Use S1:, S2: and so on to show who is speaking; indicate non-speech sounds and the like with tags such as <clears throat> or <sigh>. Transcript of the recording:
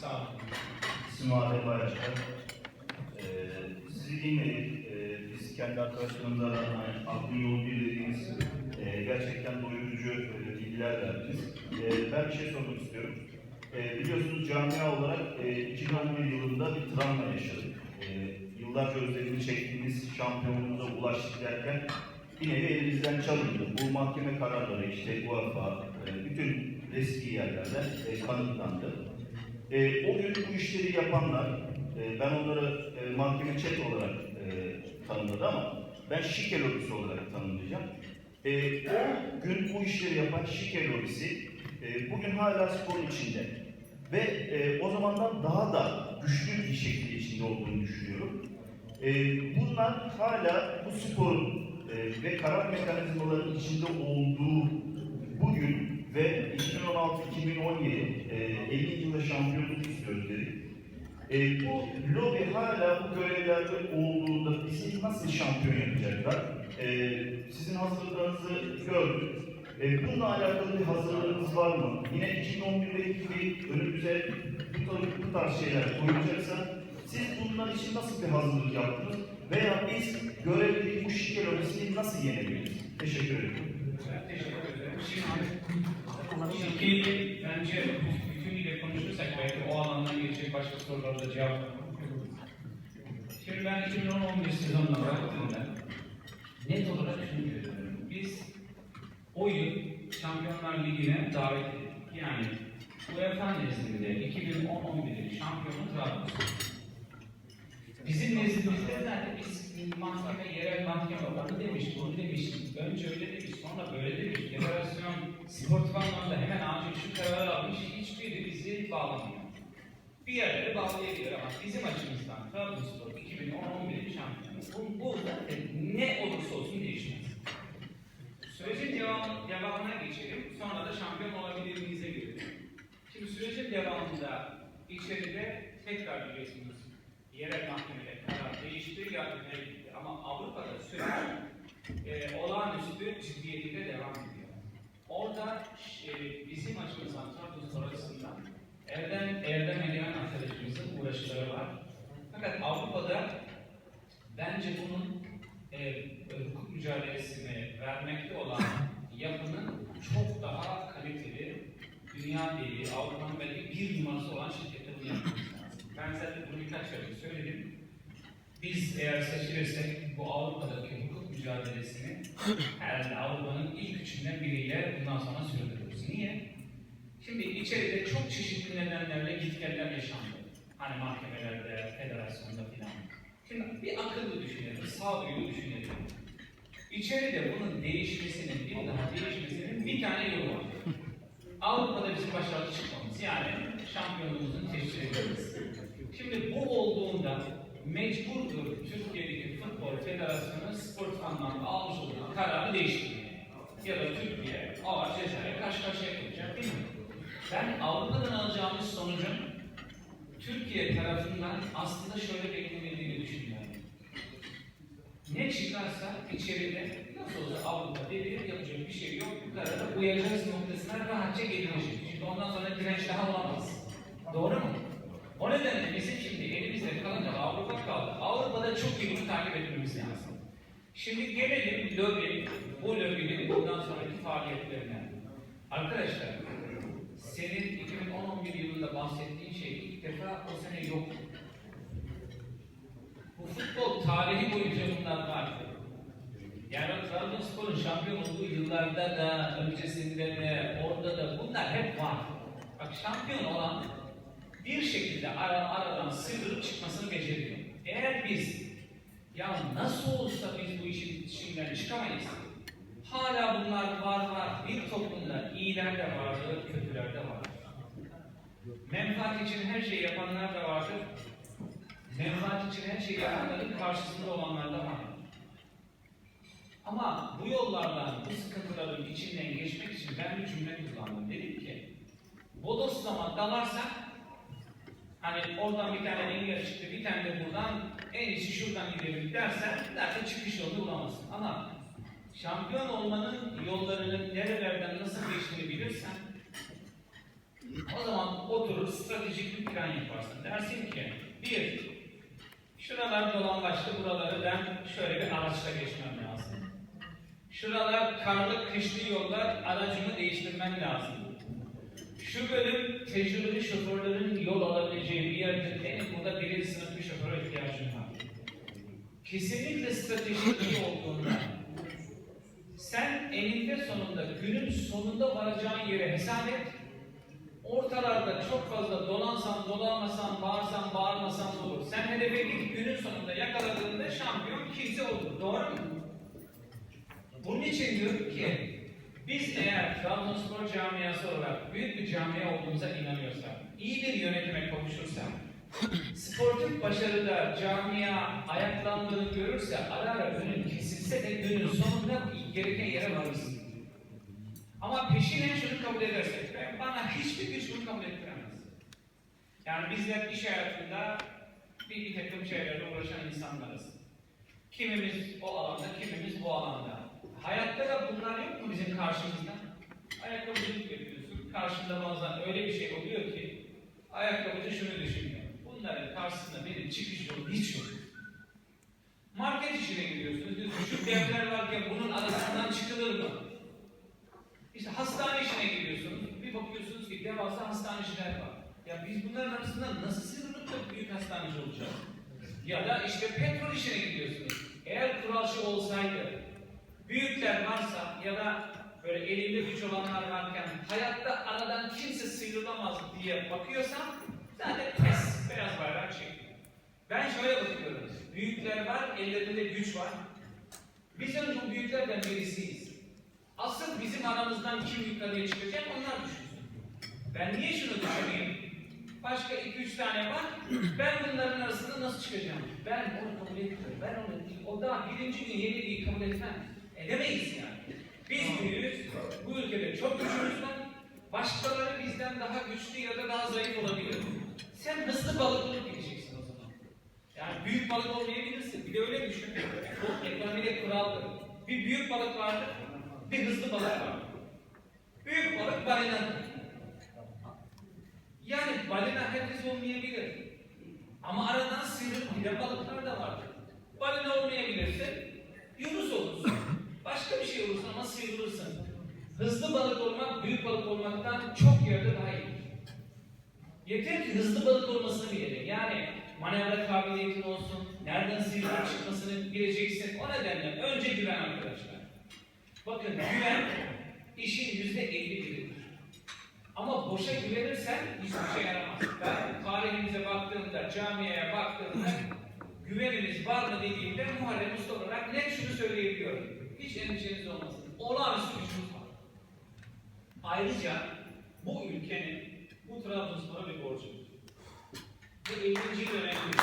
S1: Sağ olun.
S2: İsmim Adem Bayraşlar. Ee, sizi dinledik. Ee, biz kendi arkadaşlarımıza da hani, aklın yolu bir dediğiniz e, gerçekten doyurucu e, bilgiler verdiniz. Ee, ben bir şey sormak istiyorum. Ee, biliyorsunuz camia olarak e, 2011 yılında bir travma yaşadık. Ee, yıllarca özlemini çektiğimiz şampiyonluğumuza ulaştık derken bir nevi elimizden çalındı. Bu mahkeme kararları işte UEFA, e, bütün resmi yerlerde e, kanıtlandı. E, o gün bu işleri yapanlar, e, ben onları e, mahkeme çet olarak e, tanımladı ama ben şike lobisi olarak tanımlayacağım. E, o gün bu işleri yapan şike lobisi e, bugün hala sporun içinde. Ve e, o zamandan daha da güçlü bir şekilde içinde olduğunu düşünüyorum. E, bunlar hala bu sporun e, ve karar mekanizmalarının içinde olduğu bugün ve 2016-2017 e, 50 yılda şampiyonluk istiyoruz dedik. E, bu lobi hala bu görevlerde olduğunda bizi nasıl şampiyon yapacaklar? E, sizin hazırlığınızı gördük. E, bununla alakalı bir hazırlığınız var mı? Yine 2011'deki gibi önümüze bu tarz, bu tarz şeyler koyulacaksa siz bunlar için nasıl bir hazırlık yaptınız? Veya biz görevli bu şike lobisini nasıl yenebiliriz? Teşekkür ederim.
S1: Ben teşekkür ederim. Şimdi şikeyi bence bütünüyle konuşursak belki o alandan geçecek başka sorulara da cevap Şimdi ben 2010-11 sezonuna baktığımda net olarak şunu görüyorum. Biz o yıl Şampiyonlar Ligi'ne davet edildik. Yani UEFA nezdinde 2010-11'in şampiyonu Trabzonspor. Bizim nezdimizde biz mahkeme, yerel mahkeme onu demiş, bunu demiş, önce öyle demiş, sonra böyle demiş, federasyon sportif anlamda hemen acil şu kararı almış, hiçbiri bizi bağlamıyor. Bir yerlere bağlayabilir ama bizim açımızdan Trabzonspor 2010-11'in şampiyonu. Bu, bu zaten ne olursa olsun değişmez. Sürecin devam, devamına geçelim, sonra da şampiyon olabilir miyize gelelim. Şimdi sürecin devamında içeride tekrar biliyorsunuz yerel mahkemede karar değişti, yargıtaya gitti. Ama Avrupa'da süreç e, olağanüstü ciddiyetiyle devam ediyor. Orada e, bizim açımızdan, Trabzonspor açısından Erdem, Erdem Egemen arkadaşımızın uğraşları var. Fakat Avrupa'da bence bunun e, hukuk mücadelesini vermekte olan yapının çok daha kaliteli, dünya değeri, Avrupa'nın belki bir numarası olan şirkette bunu lazım. Ben zaten bunu birkaç kere söyledim. Biz eğer seçilirsek bu Avrupa'daki hukuk mücadelesini herhalde Avrupa'nın ilk üçünden biriyle bundan sonra sürdürürüz. Niye? Şimdi içeride çok çeşitli nedenlerle gitgeller yaşandı. Hani mahkemelerde, federasyonda filan. Şimdi bir akıllı düşünelim, sağduyulu düşünelim. İçeride bunun değişmesinin, bir daha değişmesinin bir tane yolu var. Avrupa'da bizim başarılı çıkmamız, yani şampiyonluğumuzun teşkil edilmesi. Şimdi bu olduğunda mecburdur Türkiye'deki Futbol Federasyonu spor anlamda almış olduğu kararı değiştirmeye. Ya da Türkiye ağır cezaya karşı karşıya kalacak değil mi? Ben Avrupa'dan alacağımız sonucun Türkiye tarafından aslında şöyle beklenildiğini düşünüyorum. Ne çıkarsa içeride nasıl olsa Avrupa devir yapacak bir şey yok. Bu karara uyacağız noktasına rahatça gelinecek. Çünkü ondan sonra direnç daha olamaz. Doğru mu? O nedenle bizim şimdi elimizde kalınca Avrupa kaldı. Avrupa'da çok iyi bunu takip etmemiz lazım. Şimdi gelelim lobi, bu lobinin bundan sonraki faaliyetlerine. Arkadaşlar, senin 2010-11 yılında bahsettiğin şey ilk defa o sene yoktu. Bu futbol tarihi boyunca bunlar vardı. Yani Trabzonspor'un şampiyon olduğu yıllarda da, öncesinde de, orada da bunlar hep var. Bak şampiyon olan bir şekilde ara, aradan sıyrılıp çıkmasını beceriyor. Eğer biz ya nasıl olsa biz bu işin içinden çıkamayız. Hala bunlar var var. Bir toplumda iyiler de vardır, kötüler de vardır. Menfaat için her şeyi yapanlar da vardır. Menfaat için her şeyi yapanların karşısında olanlar da vardır. Ama bu yollardan, bu sıkıntıların içinden geçmek için ben bir cümle kullandım. Dedim ki, bodoslama dalarsak Hani oradan bir tane engel çıktı, bir tane de buradan, en iyisi şuradan gidelim dersen, zaten çıkış yolunu bulamazsın. Ama şampiyon olmanın yollarının nerelerden nasıl geçtiğini bilirsen, O zaman oturur stratejik bir plan yaparsın. Dersin ki bir, şuralar dolambaçlı buraları ben şöyle bir araçla geçmem lazım. Şuralar karlı kışlı yollar aracımı değiştirmem lazım. Şu bölüm tecrübeli şoförlerin yol alabileceği bir yerdir. Benim burada birinci sınıf bir şoföre ihtiyacım var. Kesinlikle stratejik iyi olduğunda sen eninde sonunda günün sonunda varacağın yere hesap et. Ortalarda çok fazla dolansan, dolanmasan, bağırsan, bağırmasan olur. Sen hedefe git günün sonunda yakaladığında şampiyon kimse olur. Doğru mu? Bunun için diyorum ki biz eğer Trabzonspor camiası olarak büyük bir camia olduğumuza inanıyorsak, iyi bir yönetime kavuşursak, <clears throat> sportif başarıda camia ayaklandığını görürse ara ara önün kesilse de günün sonunda gereken yere varırız. Ama peşinen şunu kabul edersek, ben- bana hiçbir güç bunu kabul ettiremez. Yani bizler iş hayatında bir, bir takım şeylerle uğraşan insanlarız. Kimimiz o alanda, kimimiz bu alanda. Hayatta da bunlar yok mu bizim karşımızda? Ayakkabıcılık yapıyorsun, karşında bazen öyle bir şey oluyor ki ayakkabıcı şunu düşünüyor. Bunların karşısında benim çıkış yolum hiç yok. Market işine giriyorsunuz, diyorsunuz şu devler varken bunun arasından çıkılır mı? İşte hastane işine giriyorsunuz, bir bakıyorsunuz ki devasa hastaneciler var. Ya biz bunların arasından nasıl sıyrılıp da büyük hastaneci olacağız? Ya da işte petrol işine gidiyorsunuz. Eğer kuralcı olsaydı, büyükler varsa ya da böyle elinde güç olanlar varken hayatta aradan kimse sıyrılamaz diye bakıyorsam zaten pes, beyaz bayrak çekiyor. Ben şöyle bakıyorum. Büyükler var, ellerinde güç var. Biz önce bu büyüklerden birisiyiz. Asıl bizim aramızdan kim yukarıya çıkacak onlar düşünsün. Ben niye şunu düşüneyim? Başka iki üç tane var. Ben bunların arasında nasıl çıkacağım? Ben onu kabul etmiyorum. Ben onu o daha birinci gün yeniliği kabul etmem. Edemeyiz yani. Biz büyüğüz. Bu ülkede çok güçümüz var. Başkaları bizden daha güçlü ya da daha zayıf olabilir. Sen hızlı balık olup gideceksin o zaman. Yani büyük balık olmayabilirsin. Bir de öyle düşün. Bu ekonomide kuraldır. Bir büyük balık vardır, bir hızlı balık vardır. Büyük balık balinadır. Yani balina herkes olmayabilir. Ama aradan sıyrılıp giden balıklar da vardır. Balina olmayabilirse Yunus olursun. Başka bir şey olursun ama sıyrılırsın. Hızlı balık olmak, büyük balık olmaktan çok yerde daha iyidir. Yeter ki hızlı balık olmasını bilelim. Yani manevra kabiliyetin olsun, nereden sıyrılıp çıkmasını bileceksin. O nedenle önce güven arkadaşlar. Bakın güven işin yüzde elli biridir. Ama boşa güvenirsen hiçbir şey yaramaz. Ben tarihimize baktığımda, camiye baktığımda güveniniz var mı dediğimde Muharrem Usta olarak net şunu söyleyebiliyorum. Hiç endişeniz olmasın. Olağanüstü gücümüz. Ayrıca bu ülkenin bu Trabzonspor'a bir borcu. Bu 50. yıl önemli.